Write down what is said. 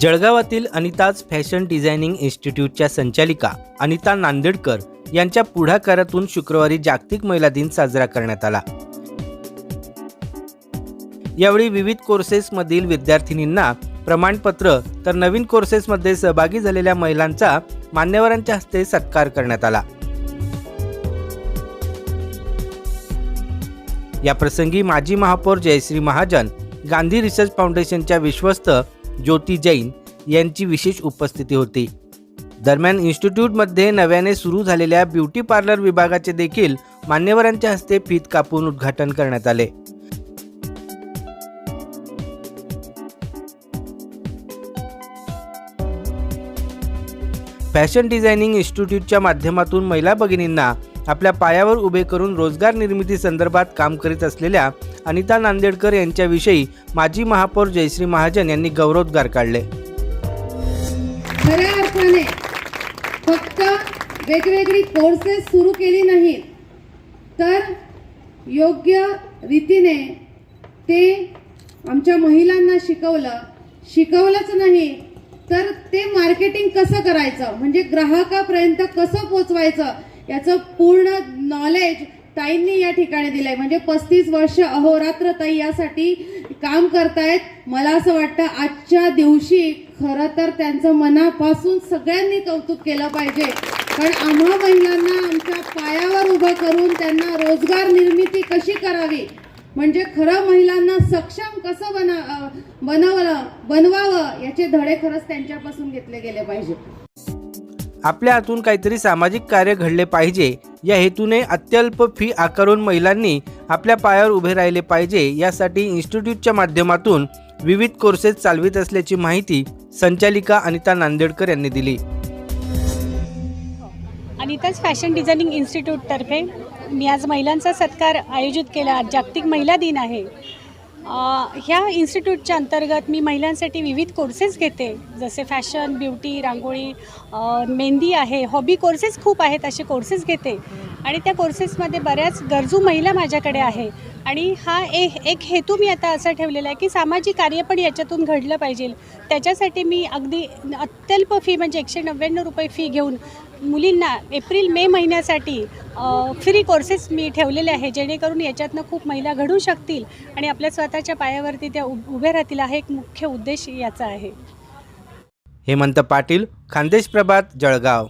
जळगावातील Anita's fashion designing इन्स्टिट्यूटच्या संचालिका अनिता नांदेडकर यांच्या पुढाकारातून शुक्रवारी जागतिक महिला दिन साजरा करण्यात आला. यावेळी विविध कोर्सेसमधील विद्यार्थिनींना प्रमाणपत्र तर नवीन कोर्सेसमध्ये सहभागी झालेल्या महिलांचा मान्यवरांच्या हस्ते सत्कार करण्यात आला. या प्रसंगी माजी महापौर जयश्री महाजन गांधी रिसर्च फाउंडेशनच्या विश्वस्त ज्योती जैन यांची विशेष उपस्थिती होती. दरम्यान इन्स्टिट्यूटमध्ये नव्याने सुरू झालेल्या ब्युटी पार्लर विभागाचे देखील मान्यवरांच्या हस्ते फीत कापून उद्घाटन करण्यात आले. फॅशन डिझायनिंग इन्स्टिट्यूटच्या माध्यमातून महिला भगिनींना आपल्या पायावर उभे करून रोजगार निर्मिती संदर्भात काम करीत असलेल्या अनिता नांदेडकर यांच्याविषयी माजी महापौर जयश्री महाजन यांनी गौरवोद्गार काढले. खऱ्या अर्थाने फक्त वेगवेगळी कोर्सेस सुरू केली नाहीत तर योग्य रीतीने ते आमच्या महिलांना शिकवलं शिकवलंच नाही. तर ते मार्केटिंग कसं करायचं? म्हणजे ग्राहकापर्यंत कसं पोचवायचं? याचं पूर्ण नॉलेज ताईंनी या ठिकाणी दिलंय. म्हणजे पस्तीस वर्ष अहोरात्र ताई यासाठी काम करतायत. मला असं वाटतं आजच्या दिवशी खरं तर त्यांचं मनापासून सगळ्यांनी कौतुक केलं पाहिजे. कारण आम्हा महिलांना आमच्या पायावर उभं करून त्यांना रोजगार निर्मिती कशी करावी? म्हणजे खरं महिलांना सक्षम कसं बना बनवलं बनवावं याचे धडे खरंच त्यांच्यापासून घेतले गेले पाहिजे. आपल्या हातून काहीतरी सामाजिक कार्य घडले पाहिजे या हेतूने अत्यल्प फी आकारून महिलांनी आपल्या पायावर उभे राहिले पाहिजे यासाठी इन्स्टिट्यूटच्या माध्यमातून विविध कोर्सेस चालवित असल्याची माहिती संचालिका अनिता नांदेडकर यांनी दिली. अनिताज फॅशन डिझायनिंग इन्स्टिट्यूटतर्फे मी आज महिलांचा सत्कार आयोजित केला. जागतिक महिला दिन आहे. ह्या इन्स्टिट्यूटच्या अंतर्गत मी महिलांसाठी विविध कोर्सेस घेते. जसे फॅशन ब्युटी रांगोळी मेहंदी आहे. हॉबी कोर्सेस खूप आहेत असे कोर्सेस घेते. आणि त्या कोर्सेसमध्ये बऱ्याच गरजू महिला माझ्याकडे आहे. आणि हा ए एक हेतू मी आता असा ठेवलेला आहे की सामाजिक कार्य पण याच्यातून घडलं पाहिजे. त्याच्यासाठी मी अगदी अत्यल्प फी म्हणजे एकशे नव्याण्णव रुपये फी घेऊन मुलींना एप्रिल मे महिन्यासाठी फ्री कोर्सेस मी ठेवलेले आहे जेणेकरून याच्यातनं खूप महिला घडू शकतील आणि आपल्या स्वतःच्या पायावरती त्या उभ- उभ्या राहतील हा एक मुख्य उद्देश याचा आहे. हेमंत पाटील खानदेश प्रभात जळगाव.